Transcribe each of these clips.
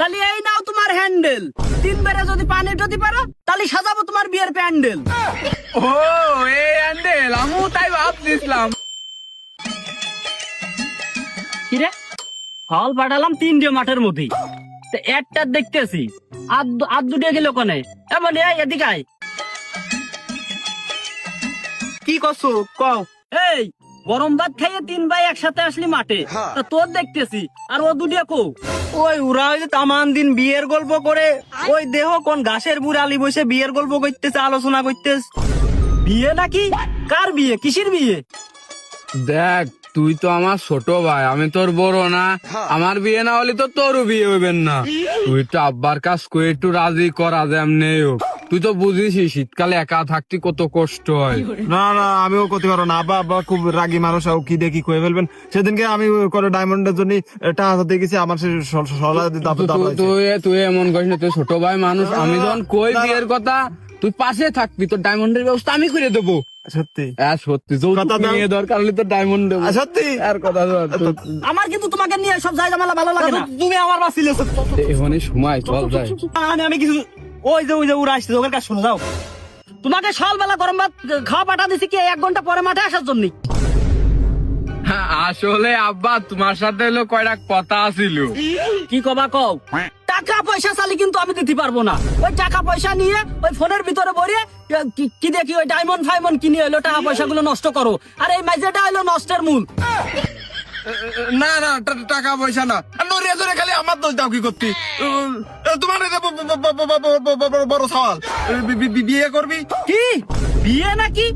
তাহলে এই নাও তোমার হ্যান্ডেল। তিনবারে যদি পানি যদি পারো তাহলে সাজাবো তোমার বিয়ের প্যান্ডেল। ও এই হ্যান্ডেল আমিও তাই ভাবছিলাম কিরে ফল পাঠালাম তিনটে মাঠের মধ্যেই। তো একটা দেখতেছি আর দুটো গেল কোনে? এমন এই এদিকে কি করছ? কও। এই গরম ভাত খাইয়ে তিন ভাই একসাথে আসলি মাঠে। তা তোর দেখতেছি আর ও দুটিয়া কো? ওই ওরা ওই যে তামান দিন বিয়ের গল্প করে ওই দেহ কোন ঘাসের বুড়ালি বসে বিয়ের গল্প করতেছে আলোচনা করতেছে। বিয়ে নাকি? কার বিয়ে? কিসের বিয়ে? দেখ তুই তো আমার ছোট ভাই আমি তোর বড় না। আমার বিয়ে না হলে তো তোরও বিয়ে হইবেন না। তুই তো আব্বার কাজ করে একটু রাজি করা যেমনি হোক। তুই তো বুঝিস শীতকালে একা থাকতে কত কষ্ট হয়। না না আমিও করতে পারব না। আব্বা আব্বা খুব রাগী মানুষ আর কি দেখি কয়ে ফেলবেন? সেদিনকে আমি করে ডায়মন্ডের জন্য টাকা হাতে গেছি আমার সে সলা তুই- তুই- এমন করিস না তুই ছোট ভাই মানুষ আমি যখন কই বিয়ের কথা তুই পাশে থাকবি তোর ডায়মন্ডের ব্যবস্থা আমি করে দেবো। সত্যি? হ্যাঁ সত্যি কথা নিয়ে দরকার হলে তো ডায়মন্ড দেবো। সত্যি? আর কথা আমার কিন্তু তোমাকে নিয়ে সব জায়গা মালা ভালো লাগে না। তুমি আমার এখানে সময় চল আমি কিছু ওই যে ওই যে ওরা আসছে ওদের কাছে শুনে যাও। তোমাকে সকালবেলা গরম ভাত খাওয়া পাঠা দিছি কি এক ঘণ্টা পরে মাঠে আসার জন্য? আসলে আব্বা তোমার সাথে হলো কয়টা কথা ছিল কি কবা কও? টাকা পয়সা চালি কিন্তু আমি দিতে পারব না। ওই টাকা পয়সা নিয়ে ওই ফোনের ভিতরে ভরিয়ে এ, কি- দেখি ওই ডায়মন্ড ফাইমন্ড কিনে এলো টাকা পয়সা গুলো নষ্ট করো। আর এই মাইজেটা হলো নষ্টের মূল। না না টাকা পয়সা না। নড়িয়া জোরে খালি আমার দোষ দাও কি করতি? হ্যাঁ। তোমার বড় সওয়াল। বিয়ে করবি? কি? বিয়ে নাকি?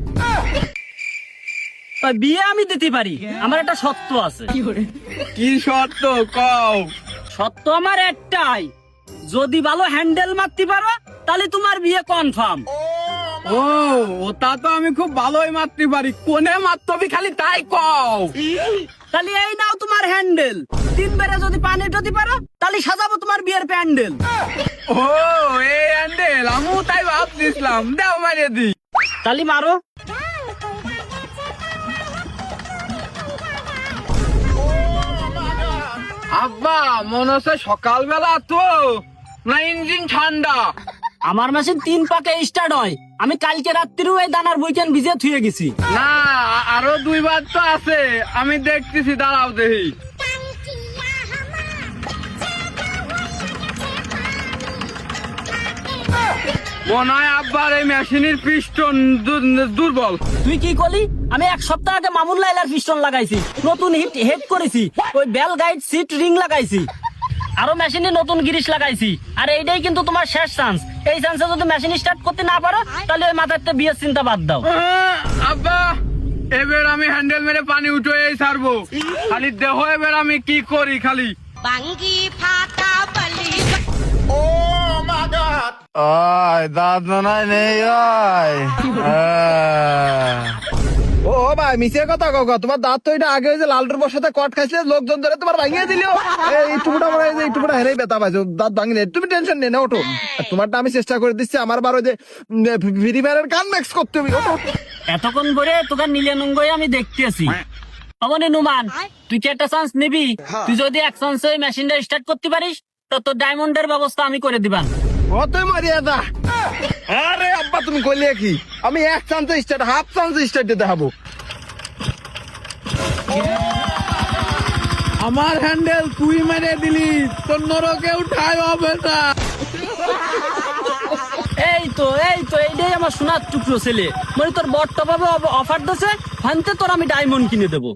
বিয়ে আমি দিতে পারি। আমার একটা সত্য আছে। কি সত্য কও? সত্য আমার একটাই। যদি ভালো হ্যান্ডেল মারতে পারো তাহলে তোমার বিয়ে কনফার্ম। ও, ওটা তো আমি খুব ভালোই মারতে পারি। কোনে মারতবি খালি তাই কও। তাহলে এই নাও তোমার হ্যান্ডেল। তিনবারে যদি পানি যদি পারো, তাহলে সাজাবো তোমার বিয়ের প্যান্ডেল। ও, এই হ্যান্ডেল, আমিও তাই ভাবছিলাম দাও মারিয়ে দি। তাহলে মারো। আব্বা, মনে হচ্ছে সকালবেলা তো না ইঞ্জিন ঠান্ডা। আমার মেশিন তিন পাকে স্টার্ট হয়। আমি কালকে রাত্রিও এই দানার বইকেন ভিজে থুয়ে গেছি। না আরও দুইবার তো আছে। আমি দেখতেছি দাঁড়াও দেখি। মনে হয় আব্বার এই মেশিনের পিস্টন দুর্বল। তুই কি করলি? আমি এক সপ্তাহ আগে মামুন লাইলার পিস্টন লাগাইছি। নতুন হিট হেড করেছি। ওই বেল গাইড সিট রিং লাগাইছি। আরও মেশিনে নতুন গিরিশ লাগাইছি। আর এইটাই কিন্তু তোমার শেষ চান্স এই চান্সে যদি মেশিন স্টার্ট করতে না পারো তাহলে ওই মাথাতে বিয়ের চিন্তা বাদ দাও। আব্বা এবার আমি হ্যান্ডেল মেরে পানি উঠে ছাড়বো। খালি দেহ এবার আমি কি করি খালি? বাঙ্গি ফাটা বলি। ওই দাঁত মনে নেই ওই ও ভাই মিশে কথা কাকা তোমার দাঁত তো এটা আগে যে লালটুর বসাতে কট খাইছিলে লোকজন ধরে তোমার ভাঙিয়ে দিল। এই টুকুটা মনে হয় এই টুকুটা হেরেই ব্যথা পাইছো দাঁত ভাঙিয়ে তুমি টেনশন নেই না ওঠো। তোমারটা আমি চেষ্টা করে দিচ্ছি আমার বার ওই যে ফ্রি ফায়ারের কান ম্যাক্স করতে হবে এতক্ষণ ধরে তোকে নীলে নঙ্গই আমি দেখতেছি। অবনি নুমান তুই কি একটা চান্স নিবি? তুই যদি এক চান্সে ওই মেশিনটা স্টার্ট করতে পারিস তো তোর ডায়মন্ডের ব্যবস্থা আমি করে দিবান। কতই মরিয়াদা। আরে আব্বা তুমি কইলে কি? আমি এক চান্সে স্টার্ট হাফ চান্সে স্টার্ট দিতে হব। আমার হ্যান্ডেল তুই মেরে দিলি তোর নরকে উঠাই হবে না। এই তো এই তো এইটাই আমার সোনার টুকরো ছেলে। মানে তোর বট্ট পাবে অফার দিছে ফানতে তোর আমি ডায়মন্ড কিনে দেবো।